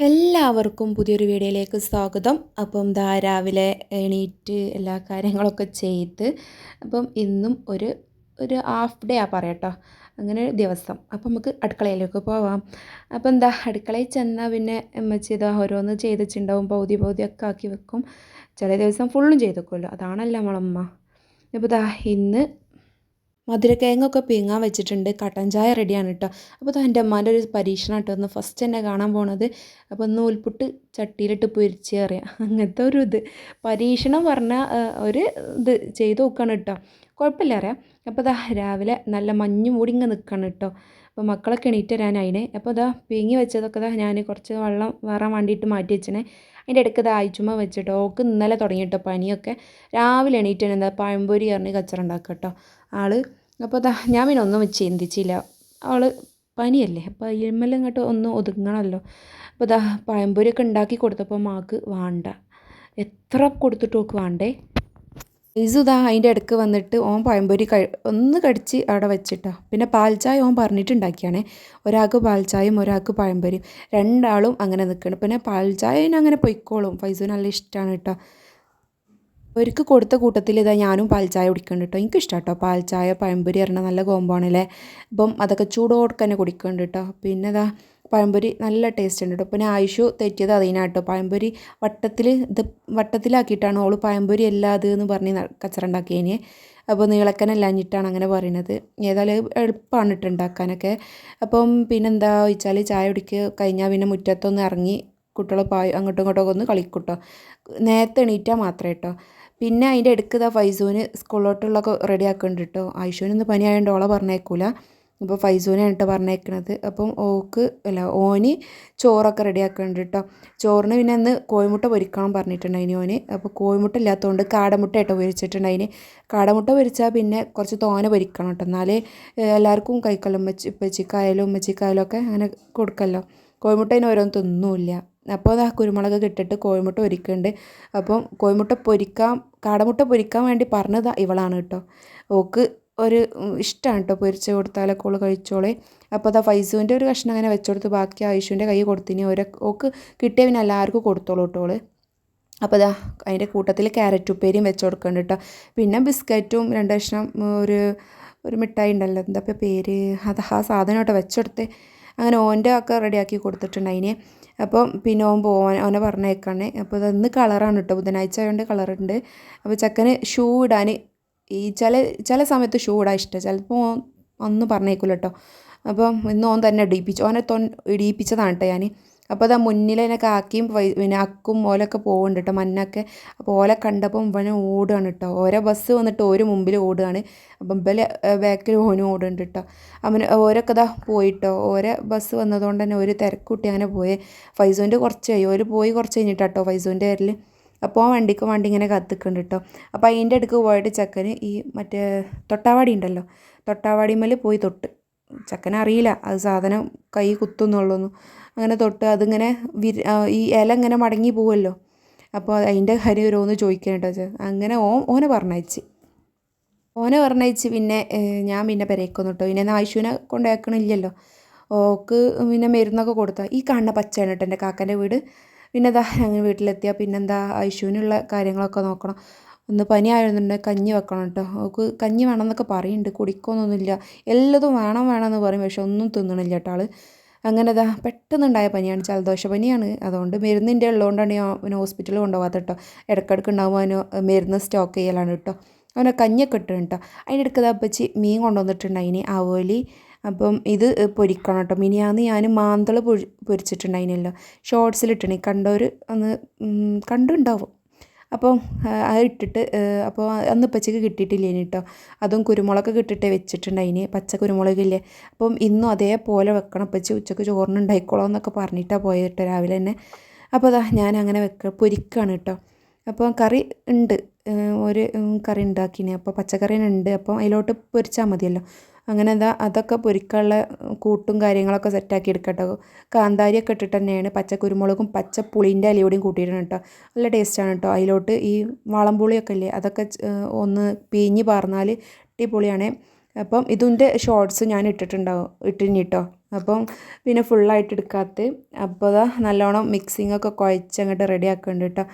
എല്ലാവർക്കും പുതിയൊരു വീഡിയോയിലേക്ക് സ്വാഗതം. അപ്പം ദാ രാവിലെ എണീറ്റ് എല്ലാ കാര്യങ്ങളൊക്കെ ചെയ്ത് അപ്പം ഇന്നും ഒരു ഒരു ഹാഫ് ഡേ ആ പറയട്ടോ. അങ്ങനെ ഒരു ദിവസം. അപ്പം നമുക്ക് അടുക്കളയിലേക്ക് പോവാം. അപ്പം എന്താ അടുക്കളയിൽ ചെന്നാൽ പിന്നെ അമ്മച്ചി ഇതാ ഓരോന്ന് ചെയ്ത് വെച്ചിട്ടുണ്ടാവും പൗതി പൗതിയൊക്കെ ആക്കി വെക്കും. ചില ദിവസം ഫുള്ളും ചെയ്ത് വെക്കുമല്ലോ അതാണല്ലോ നമ്മളമ്മ അപ്പോൾ ദാ ഇന്ന് മധുരക്കിഴങ്ങൊക്കെ പിങ്ങാൻ വെച്ചിട്ടുണ്ട്. കട്ടൻ ചായ റെഡിയാണ് കേട്ടോ അപ്പോൾ ഇത് എന്റെ അമ്മാന്റെ ഒരു പരീക്ഷണം കേട്ടോ ഒന്ന് ഫസ്റ്റ് എന്നെ കാണാൻ പോണത്. അപ്പോൾ നൂൽപുട്ട് ചട്ടിയിലിട്ട് പൊരിച്ച് അറിയാം അങ്ങനത്തെ ഒരു ഇത്. പരീക്ഷണം പറഞ്ഞാൽ ഒരു ഇത് ചെയ്ത് നോക്കുകയാണ് കേട്ടോ കുഴപ്പമില്ല അറിയാം അപ്പോൾ ഇതാ രാവിലെ നല്ല മഞ്ഞ് മൂടി ഇങ്ങനെ നിൽക്കണം കേട്ടോ അപ്പോൾ മക്കളൊക്കെ എണീറ്റ് തരാനായിനെ അപ്പോൾ ഇതാ പിങ്ങി വെച്ചതൊക്കെ ഞാൻ കുറച്ച് വെള്ളം വേറാൻ വേണ്ടിയിട്ട് മാറ്റി വെച്ചിനെ. അതിന്റെ ഇടയ്ക്ക് ഇത് ആയിച്ചുമ്മ വെച്ചിട്ടോ ഓക്ക് ഇന്നലെ തുടങ്ങിയിട്ടോ പനിയൊക്കെ. രാവിലെ എണീറ്റ് എന്താ പഴംപൊരി പറഞ്ഞ് കച്ചറ ഉണ്ടാക്കുക കേട്ടോ ആൾ അപ്പോൾ ഞാൻ പിന്നെ ഒന്നും ചിന്തിച്ചില്ല. അവൾ പനിയല്ലേ അപ്പോൾ അയ്യമ്മലും ഇങ്ങോട്ട് ഒന്ന് ഒതുങ്ങണമല്ലോ. അപ്പോൾ ഇതാ പഴംപൊരിയൊക്കെ ഉണ്ടാക്കി കൊടുത്തപ്പോൾ മാക്ക് വേണ്ട. എത്ര കൊടുത്തിട്ട് ഓക്ക് വേണ്ടേ? ഇസു ഇതാ അതിന്റെ ഇടയ്ക്ക് വന്നിട്ട് ഓൻ പഴംപൊരി കഴി ഒന്ന് കടിച്ച് അവിടെ വെച്ചിട്ടാ. പിന്നെ പാൽച്ചായ ഓൻ പറഞ്ഞിട്ടുണ്ടാക്കിയാണേ. ഒരാൾക്ക് പാൽച്ചായയും ഒരാൾക്ക് പഴംപൊരിയും. രണ്ടാളും അങ്ങനെ നിൽക്കണം. പിന്നെ പാൽച്ചായ അങ്ങനെ പൊയ്ക്കോളും. ഫൈസു നല്ല ഇഷ്ടമാണ് കേട്ടോ. അവർക്ക് കൊടുത്ത കൂട്ടത്തിൽ ഇതാ ഞാനും പാൽച്ചായ കുടിക്കുന്നുണ്ട് കേട്ടോ എനിക്ക് ഇഷ്ടം കേട്ടോ പാൽച്ചായ പഴംപൊരി പറഞ്ഞാൽ നല്ല കോമ്പോ ആണല്ലേ അപ്പം അതൊക്കെ ചൂടോടൊക്കെ തന്നെ കുടിക്കുന്നുണ്ട് കേട്ടോ പിന്നെ ഇതാ പഴംപൊരി നല്ല ടേസ്റ്റ് ഉണ്ട് കേട്ടോ പിന്നെ ആയുഷു തെറ്റിയത് അതിനാട്ടോ പഴംപൊരി വട്ടത്തിൽ ഇത് വട്ടത്തിലാക്കിയിട്ടാണ് ഓൾ പഴംപൊരി അല്ല എന്ന് പറഞ്ഞ് കച്ചറ ഉണ്ടാക്കിയതിന് അപ്പോൾ നീളക്കനല്ലാഞ്ഞിട്ടാണ് അങ്ങനെ പറയുന്നത് ഏതായാലും എളുപ്പമാണ് ഇട്ട് ഉണ്ടാക്കാനൊക്കെ അപ്പം പിന്നെന്താ വെച്ചാൽ ചായ കുടിക്കുക കഴിഞ്ഞാൽ പിന്നെ മുറ്റത്തൊന്ന് ഇറങ്ങി കുട്ടികൾ പായ അങ്ങോട്ടും ഇങ്ങോട്ടൊക്കെ ഒന്ന് കളിക്കൂട്ടോ നേരത്തെ എണീറ്റാൽ മാത്രമേ കേട്ടോ പിന്നെ അതിന്റെ ഇടയ്ക്ക് ഇതാ ഫൈസൂന് സ്കൂളിലോട്ടുള്ളൊക്കെ റെഡി ആക്കുന്നുണ്ട് കേട്ടോ. ആയിഷോനൊന്ന് പനി ഓളെ പറഞ്ഞേക്കൂല. ഇപ്പോൾ ഫൈസൂനാണ് കേട്ടോ പറഞ്ഞേക്കണത്. അപ്പം ഓക്ക് അല്ല ഓന് ചോറൊക്കെ റെഡി ആക്കുന്നുണ്ട് കേട്ടോ. ചോറിന് പിന്നെ അന്ന് കോഴിമുട്ട പൊരിക്കണം പറഞ്ഞിട്ടുണ്ടായിന് ഓന്. അപ്പോൾ കോഴിമുട്ട ഇല്ലാത്തതുകൊണ്ട് കാടമുട്ട കേട്ടോ പൊരിച്ചിട്ടുണ്ടായിന്. കാടമുട്ട പൊരിച്ചാൽ പിന്നെ കുറച്ച് തോന പൊരിക്കണം കേട്ടോ. എന്നാലേ എല്ലാവർക്കും കഴിക്കല്ലോ. ഉമ്മച്ചി ഉപ്പച്ചിക്കായാലും ഉമ്മച്ചിക്കായാലും ഒക്കെ അങ്ങനെ കൊടുക്കല്ലോ. കോഴിമുട്ട അതിന് ഓരോന്നും തിന്നുമില്ല അപ്പോൾ അത് ആ കുരുമുളക് ഇട്ടിട്ട് കോഴിമുട്ട പൊരിക്കുന്നുണ്ട് അപ്പം കോഴിമുട്ട പൊരിക്കാൻ കാടമുട്ട പൊരിക്കാൻ വേണ്ടി പറഞ്ഞത് ഇവളാണ് കേട്ടോ. ഓക്ക് ഒരു ഇഷ്ടമാണ് കേട്ടോ പൊരിച്ച് കൊടുത്താലൊക്കെ ഓൾ കഴിച്ചോളെ. അപ്പോൾ അതാ ഫൈസുവിന്റെ ഒരു കഷ്ണം അങ്ങനെ വെച്ചുകൊടുത്ത് ബാക്കി ആയിഷുവിന്റെ കൈ കൊടുത്തിനി. ഓരോ ഓക്ക് കിട്ടിയ പിന്നെ എല്ലാവർക്കും കൊടുത്തോളൂ കേട്ടോ അപ്പോൾ അതാ അതിന്റെ കൂട്ടത്തിൽ ക്യാരറ്റ് ഉപ്പേരിയും വെച്ച് കൊടുക്കുന്നുണ്ട് കേട്ടോ. പിന്നെ ബിസ്ക്കറ്റും രണ്ട് കഷ്ണം ഒരു ഒരു മിഠായി ഉണ്ടല്ലോ. എന്താ പേര്? അത് ആ സാധനം കേട്ടോ വെച്ചെടുത്ത് അങ്ങനെ ഓന്റെ ഒക്കെ റെഡിയാക്കി കൊടുത്തിട്ടുണ്ട് അതിന്. അപ്പം പിന്നെ ഓൻ പോവാൻ ഓനെ പറഞ്ഞേക്കാണേ. അപ്പോൾ ഇന്ന് കളറാണ് കേട്ടോ ബുധനാഴ്ച ആയതുകൊണ്ട് കളറുണ്ട്. അപ്പോൾ ചക്കന് ഷൂ ഇടാൻ ഈ ചില ചില സമയത്ത് ഷൂ ഇടാൻ ഇഷ്ടം. ചിലപ്പോൾ ഒന്നും പറഞ്ഞേക്കില്ല കേട്ടോ അപ്പം ഇന്ന് ഓൻ തന്നെ ഇടിയിപ്പിച്ചു ഓനെ തൊൻ ഇടിയിപ്പിച്ചതാണ് കേട്ടോ ഞാൻ അപ്പോൾ അതാ മുന്നിൽ തന്നെ കാക്കിയും പിന്നെ അക്കും ഓലൊക്കെ പോകുന്നുണ്ട് കേട്ടോ മഞ്ഞൊക്കെ. അപ്പോൾ ഓല കണ്ടപ്പം ഇവനെ ഓടുകയാണ് കേട്ടോ ഓരോ ബസ് വന്നിട്ട് ഒരു മുമ്പിൽ ഓടുകയാണ് അപ്പം ഇവലെ ബാക്കിൽ ഓനും ഓടുന്നുണ്ട് കേട്ടോ അവന് ഓരൊക്കെ ഇതാ പോയിട്ടോ ഓരോ ബസ് വന്നതുകൊണ്ട് തന്നെ ഒരു തിരക്കൂട്ടി അങ്ങനെ പോയേ. ഫൈസോന്റെ കുറച്ച് കഴിയും ഒരു പോയി കുറച്ച് കഴിഞ്ഞിട്ടാട്ടോ ഫൈസോന്റെ പേരിൽ അപ്പോൾ ആ വണ്ടിക്ക് വണ്ടി ഇങ്ങനെ കത്തിക്കുന്നുണ്ട് കേട്ടോ അപ്പോൾ അതിന്റെ അടുക്ക് പോയിട്ട് ചക്കന് ഈ മറ്റേ തൊട്ടാവാടി ഉണ്ടല്ലോ? തൊട്ടാവാടിമേൽ പോയി തൊട്ട്. ചക്കനറിയില്ല. അത് സാധനം കൈ കുത്തുന്നുള്ളൂ അങ്ങനെ തൊട്ട് അതിങ്ങനെ വിരി ഈ ഇല ഇങ്ങനെ മടങ്ങി പോവുമല്ലോ അപ്പോൾ അതിന്റെ കാര്യം ഓരോന്ന് ചോദിക്കാനായിട്ടോ അങ്ങനെ ഓ ഓനെ പറഞ്ഞയച്ച്. ഓനെ പറഞ്ഞയച്ച് പിന്നെ ഞാൻ പിന്നെ പെരേക്കൊന്നു കേട്ടോ പിന്നെ ആയിഷുവിനെ കൊണ്ടാക്കണില്ലല്ലോ. ഓക്ക് പിന്നെ മരുന്നൊക്കെ കൊടുത്താൽ ഈ കാണുന്ന പച്ചയാണ് കേട്ടോ എന്റെ കാക്കന്റെ വീട്. പിന്നെ എന്താ ഞങ്ങൾ വീട്ടിലെത്തിയാൽ പിന്നെന്താ ഐശുവിനുള്ള കാര്യങ്ങളൊക്കെ നോക്കണം. ഒന്ന് പനി കഞ്ഞി വെക്കണം കേട്ടോ. അവൾക്ക് കഞ്ഞി വേണമെന്നൊക്കെ പറയുന്നുണ്ട്. കുടിക്കൊന്നൊന്നുമില്ല എല്ലതും വേണം വേണമെന്ന് പറയും. പക്ഷെ ഒന്നും തിന്നണില്ല കേട്ടോ ആൾ അങ്ങനെ ഇതാ പെട്ടെന്നുണ്ടായ പനിയാണ്. ജലദോഷ പനിയാണ്. അതുകൊണ്ട് മരുന്നിന്റെ ഉള്ളതുകൊണ്ടാണ് ഞാൻ അവനെ ഹോസ്പിറ്റലിൽ കൊണ്ടുപോകാത്ത കേട്ടോ. ഇടയ്ക്കിടയ്ക്ക് ഉണ്ടാകുമ്പോൾ അവന് മരുന്ന് സ്റ്റോക്ക് ചെയ്യലാണ് കേട്ടോ. അവനെ കഞ്ഞൊക്കെ ഇട്ടു കേട്ടോ. അതിന്റെ ഇടയ്ക്ക് അപ്പച്ചി മീൻ കൊണ്ടുവന്നിട്ടുണ്ട് അതിന് ആവോലി അപ്പം ഇത് പൊരിക്കണം കേട്ടോ. മിനിയാന്ന് ഞാൻ മാന്തൾ പൊരി പൊരിച്ചിട്ടുണ്ടായിനല്ലോ. ഷോർട്സിലിട്ടണേ കണ്ടവർ ഒന്ന് കണ്ടുണ്ടാവും അപ്പോൾ അത് ഇട്ടിട്ട് അപ്പോൾ അന്ന് ഉപ്പച്ചയ്ക്ക് കിട്ടിയിട്ടില്ലേനി കേട്ടോ അതും കുരുമുളക് ഇട്ടിട്ട് വെച്ചിട്ടുണ്ടായിന് പച്ച കുരുമുളകില്ലേ അപ്പം ഇന്നും അതേപോലെ വെക്കണം ഉപ്പച്ചി ഉച്ചയ്ക്ക് ചോറിന് ഉണ്ടായിക്കോളാം എന്നൊക്കെ പറഞ്ഞിട്ടാണ് പോയത് കേട്ടോ രാവിലെ തന്നെ. അപ്പോൾ അതാ ഞാൻ അങ്ങനെ വെക്ക പൊരിക്കുകയാണ് കേട്ടോ അപ്പോൾ കറി ഉണ്ട് ഒരു കറി ഉണ്ടാക്കിന്. അപ്പോൾ പച്ചക്കറി ഉണ്ട് അപ്പോൾ അതിലോട്ട് പൊരിച്ചാൽ മതിയല്ലോ. അങ്ങനെ എന്താ അതൊക്കെ പൊരിക്കാനുള്ള കൂട്ടും കാര്യങ്ങളൊക്കെ സെറ്റാക്കി എടുക്കട്ടോ. കാന്താരിയൊക്കെ ഇട്ടിട്ട് തന്നെയാണ് പച്ച കുരുമുളകും പച്ച പുളിന്റെ ഇലയോടെയും കൂട്ടിയിട്ടുണ്ട് കേട്ടോ. നല്ല ടേസ്റ്റാണ് കേട്ടോ. അതിലോട്ട് ഈ വളംപുളിയൊക്കെ ഇല്ലേ അതൊക്കെ ഒന്ന് പിഴിഞ്ഞ് പാർന്നാൽ അടിപൊളിയാണ്. അപ്പം ഇതിന്റെ ഷോർട്സ് ഞാൻ ഇട്ടിട്ടുണ്ടാവും ഇട്ടിനി കേട്ടോ അപ്പം പിന്നെ ഫുള്ളായിട്ട് എടുക്കാത്ത. അപ്പോൾ ഇതാ നല്ലോണം മിക്സിംഗ് ഒക്കെ കുഴച്ച് അങ്ങോട്ട് റെഡി ആക്കുന്നുണ്ട് കേട്ടോ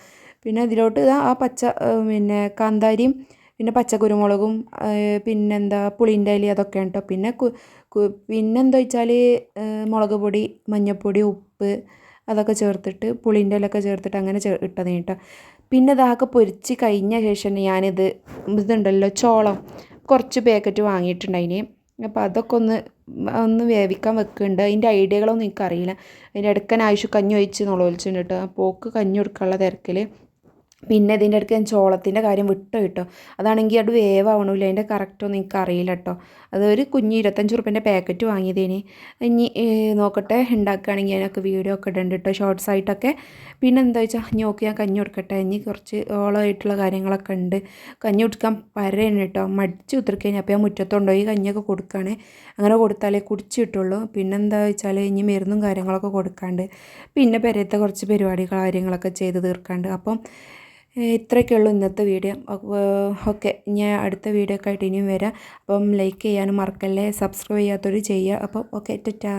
പിന്നെ ഇതിലോട്ട് ഇതാ ആ പച്ച പിന്നെ കാന്താരിയും പിന്നെ പച്ചക്കുരുമുളകും പിന്നെന്താ പുളിന്റെ ഇല അതൊക്കെ കേട്ടോ പിന്നെ പിന്നെന്താ വെച്ചാൽ മുളക് പൊടി മഞ്ഞൾപ്പൊടി ഉപ്പ് അതൊക്കെ ചേർത്തിട്ട് പുളിന്റെ ഇലയൊക്കെ ചേർത്തിട്ട് അങ്ങനെ ചേ ഇട്ടത് കേട്ടോ പിന്നെ ഇതൊക്കെ പൊരിച്ച് കഴിഞ്ഞ ശേഷം ഞാനിത് ഇതുണ്ടല്ലോ ചോളം കുറച്ച് പാക്കറ്റ് വാങ്ങിയിട്ടുണ്ടായിന്. അപ്പോൾ അതൊക്കെ ഒന്ന് ഒന്ന് വേവിക്കാൻ വെക്കുന്നുണ്ട്. അതിന്റെ ഐഡിയകളൊന്നും എനിക്കറിയില്ല. അതിന്റെ ഇടയ്ക്ക് ആയുഷ് കഞ്ഞി ഒഴിച്ച് നുളവൊലിച്ചുണ്ട് കേട്ടോ ഓക്ക് കഞ്ഞി കൊടുക്കാനുള്ള തിരക്കിൽ പിന്നെ ഇതിന്റെ അടുത്ത് ഞാൻ ചോളത്തിന്റെ കാര്യം വിട്ടു കേട്ടോ. അതാണെങ്കിൽ അത് വേവാവണമില്ല അതിന്റെ കറക്റ്റൊന്നും എനിക്ക് അറിയില്ല കേട്ടോ അതൊരു കുഞ്ഞ് ഇരുപത്തഞ്ച് റുപ്യന്റെ പാക്കറ്റ് വാങ്ങിയതേന്. ഇനി നോക്കട്ടെ ഉണ്ടാക്കുകയാണെങ്കിൽ അതിനൊക്കെ വീഡിയോ ഒക്കെ ഇടുന്നുണ്ട് കേട്ടോ ഷോർട്സ് ആയിട്ടൊക്കെ. പിന്നെ എന്താ വെച്ചാൽ നോക്കി ഞാൻ കഞ്ഞി കൊടുക്കട്ടെ. ഇനി കുറച്ച് ഓളമായിട്ടുള്ള കാര്യങ്ങളൊക്കെ ഉണ്ട്. കഞ്ഞി കൊടുക്കാൻ പരയാണ് കേട്ടോ. മടിച്ച് ഉത്തർക്കഴിഞ്ഞാൽ അപ്പോൾ ഞാൻ മുറ്റത്തുകൊണ്ടുപോയി കഞ്ഞിയൊക്കെ കൊടുക്കുകയാണ്. അങ്ങനെ കൊടുത്താലേ കുടിച്ച് കിട്ടുള്ളൂ പിന്നെന്താ വെച്ചാൽ ഇനി മരുന്നും കാര്യങ്ങളൊക്കെ കൊടുക്കാണ്ട്. പിന്നെ പെരയത്തെ കുറച്ച് പരിപാടി കാര്യങ്ങളൊക്കെ ചെയ്ത് തീർക്കാണ്ട്. അപ്പം ഇത്രയൊക്കെ ഉള്ളൂ ഇന്നത്തെ വീഡിയോ. ഓക്കെ ഞാൻ അടുത്ത വീഡിയോ ഒക്കെ ആയിട്ട് ഇനിയും വരാം. അപ്പം ലൈക്ക് ചെയ്യാനും മറക്കല്ലേ സബ്സ്ക്രൈബ് ചെയ്യാത്തവർ ചെയ്യുക. അപ്പം ഓക്കെ ടാറ്റാ.